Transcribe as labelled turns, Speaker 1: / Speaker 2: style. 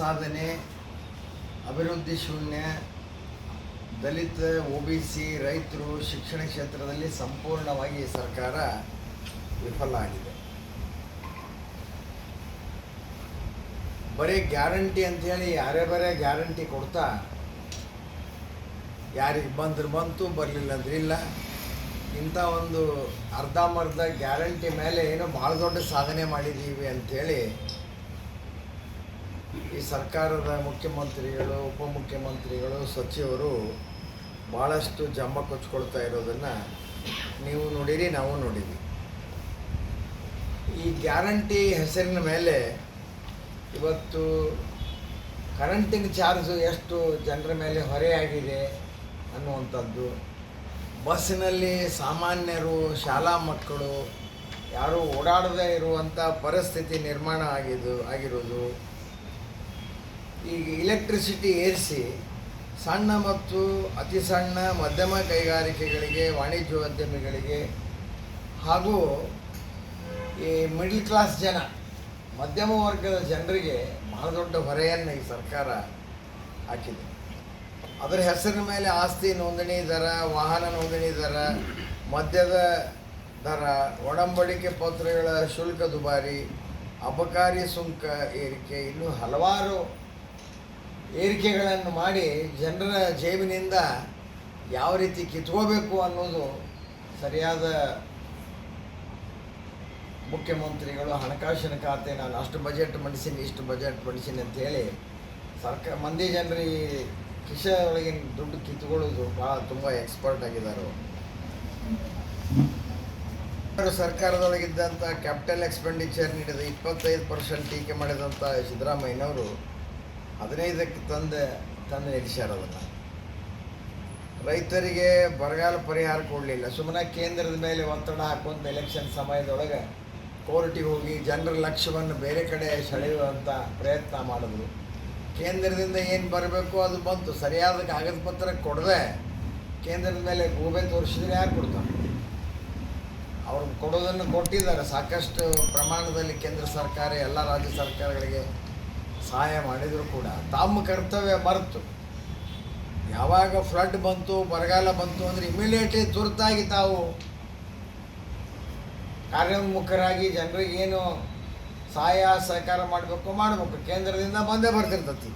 Speaker 1: ಸಾಧನೆ, ಅಭಿವೃದ್ಧಿ ಶೂನ್ಯ, ದಲಿತ ಒ ಬಿ ಸಿ ರೈತರು ಶಿಕ್ಷಣ ಕ್ಷೇತ್ರದಲ್ಲಿ ಸಂಪೂರ್ಣವಾಗಿ ಸರ್ಕಾರ ವಿಫಲ ಆಗಿದೆ. ಬರೀ ಗ್ಯಾರಂಟಿ ಅಂಥೇಳಿ ಯಾರೇ ಬರೇ ಗ್ಯಾರಂಟಿ ಕೊಡ್ತಾ ಯಾರಿಗೆ ಬಂದ್ರೆ ಬಂತು, ಬರಲಿಲ್ಲ ಅಂದ್ರೆ ಇಲ್ಲ. ಇಂಥ ಒಂದು ಅರ್ಧಂಬರ್ಧ ಗ್ಯಾರಂಟಿ ಮೇಲೆ ಏನೋ ಭಾಳ ದೊಡ್ಡ ಸಾಧನೆ ಮಾಡಿದ್ದೀವಿ ಅಂಥೇಳಿ ಈ ಸರ್ಕಾರದ ಮುಖ್ಯಮಂತ್ರಿಗಳು, ಉಪಮುಖ್ಯಮಂತ್ರಿಗಳು, ಸಚಿವರು ಭಾಳಷ್ಟು ಜಂಬ ಕೊಚ್ಕೊಳ್ತಾ ಇರೋದನ್ನು ನೀವು ನೋಡಿರಿ, ನಾವು ನೋಡಿರಿ. ಈ ಗ್ಯಾರಂಟಿ ಹೆಸರಿನ ಮೇಲೆ ಇವತ್ತು ಕರೆಂಟಿನ ಚಾರ್ಜು ಎಷ್ಟು ಜನರ ಮೇಲೆ ಹೊರೆಯಾಗಿದೆ ಅನ್ನುವಂಥದ್ದು, ಬಸ್ಸಿನಲ್ಲಿ ಸಾಮಾನ್ಯರು, ಶಾಲಾ ಮಕ್ಕಳು, ಯಾರೂ ಓಡಾಡದೇ ಇರುವಂಥ ಪರಿಸ್ಥಿತಿ ನಿರ್ಮಾಣ ಆಗಿದ್ದು, ಆಗಿರೋದು ಈಗ ಇಲೆಕ್ಟ್ರಿಸಿಟಿ ಏರಿಸಿ ಸಣ್ಣ ಮತ್ತು ಅತಿ ಸಣ್ಣ ಮಧ್ಯಮ ಕೈಗಾರಿಕೆಗಳಿಗೆ ವಾಣಿಜ್ಯೋದ್ಯಮಿಗಳಿಗೆ ಹಾಗೂ ಈ ಮಿಡ್ಲ್ ಕ್ಲಾಸ್ ಜನ, ಮಧ್ಯಮ ವರ್ಗದ ಜನರಿಗೆ ಬಹಳ ದೊಡ್ಡ ಹೊರೆಯನ್ನು ಈ ಸರ್ಕಾರ ಹಾಕಿದೆ. ಅದರ ಹೆಸರಿನ ಮೇಲೆ ಆಸ್ತಿ ನೋಂದಣಿ ದರ, ವಾಹನ ನೋಂದಣಿ ದರ, ಮದ್ಯದ ದರ, ಒಡಂಬಡಿಕೆ ಪತ್ರಗಳ ಶುಲ್ಕ ದುಬಾರಿ, ಅಬಕಾರಿ ಸುಂಕ ಏರಿಕೆ ಇನ್ನೂ ಹಲವಾರು ಏರಿಕೆಗಳನ್ನು ಮಾಡಿ ಜನರ ಜೇಬಿನಿಂದ ಯಾವ ರೀತಿ ಕಿತ್ಕೋಬೇಕು ಅನ್ನೋದು ಸರಿಯಾದ ಮುಖ್ಯಮಂತ್ರಿಗಳು ಹಣಕಾಸಿನ ಖಾತೆ ನಾನು ಅಷ್ಟು ಬಜೆಟ್ ಮಂಡಿಸೀನಿ, ಇಷ್ಟು ಬಜೆಟ್ ಮಂಡಿಸೀನಿ ಅಂತೇಳಿ ಸರ್ಕಾರ ಮಂದಿ ಜನರು ಈ ಕಿಶ ಒಳಗಿನ ದುಡ್ಡು ಕಿತ್ಕೊಳ್ಳೋದು ಭಾಳ ತುಂಬ ಎಕ್ಸ್ಪರ್ಟ್ ಆಗಿದ್ದಾರೆ. ಸರ್ಕಾರದೊಳಗಿದ್ದಂಥ ಕ್ಯಾಪಿಟಲ್ ಎಕ್ಸ್ಪೆಂಡಿಚರ್ ನೀಡಿದ ಇಪ್ಪತ್ತೈದು ಪರ್ಸೆಂಟ್ ಟೀಕೆ ಮಾಡಿದಂಥ ಸಿದ್ದರಾಮಯ್ಯನವರು ಹದಿನೈದಕ್ಕೆ ತಂದೆ, ತಂದು ನಿಲ್ಲಿಸ್ಯಾರ ರೈತರಿಗೆ ಬರಗಾಲ ಪರಿಹಾರ ಕೊಡಲಿಲ್ಲ. ಸುಮ್ಮನೆ ಕೇಂದ್ರದ ಮೇಲೆ ಒತ್ತಡ ಹಾಕುವಂಥ ಎಲೆಕ್ಷನ್ ಸಮಯದೊಳಗೆ ಕೋರ್ಟಿಗೆ ಹೋಗಿ ಜನರ ಲಕ್ಷ್ಯವನ್ನು ಬೇರೆ ಕಡೆ ಸೆಳೆಯುವಂಥ ಪ್ರಯತ್ನ ಮಾಡಿದ್ರು. ಕೇಂದ್ರದಿಂದ ಏನು ಬರಬೇಕು ಅದು ಬಂತು. ಸರಿಯಾದ ಕಾಗದ ಪತ್ರ ಕೊಡದೆ ಕೇಂದ್ರದ ಮೇಲೆ ಗೂಬೆ ತೋರಿಸಿದ್ರೆ ಯಾರು ಕೊಡ್ತಾರೆ? ಅವ್ರು ಕೊಡೋದನ್ನು ಕೊಟ್ಟಿದ್ದಾರೆ. ಸಾಕಷ್ಟು ಪ್ರಮಾಣದಲ್ಲಿ ಕೇಂದ್ರ ಸರ್ಕಾರ, ಎಲ್ಲ ರಾಜ್ಯ ಸರ್ಕಾರಗಳಿಗೆ ಸಹಾಯ ಮಾಡಿದರೂ ಕೂಡ ತಮ್ಮ ಕರ್ತವ್ಯ ಮರೆತು. ಯಾವಾಗ ಫ್ಲಡ್ ಬಂತು, ಬರಗಾಲ ಬಂತು ಅಂದರೆ ಇಮಿಡಿಯೇಟ್ಲಿ ತುರ್ತಾಗಿ ತಾವು ಕಾರ್ಯೋನ್ಮುಖರಾಗಿ ಜನರಿಗೆ ಏನು ಸಹಾಯ ಸಹಕಾರ ಮಾಡಬೇಕು ಮಾಡಬೇಕು. ಕೇಂದ್ರದಿಂದ ಬಂದೇ ಬರ್ತಿರ್ತತಿ.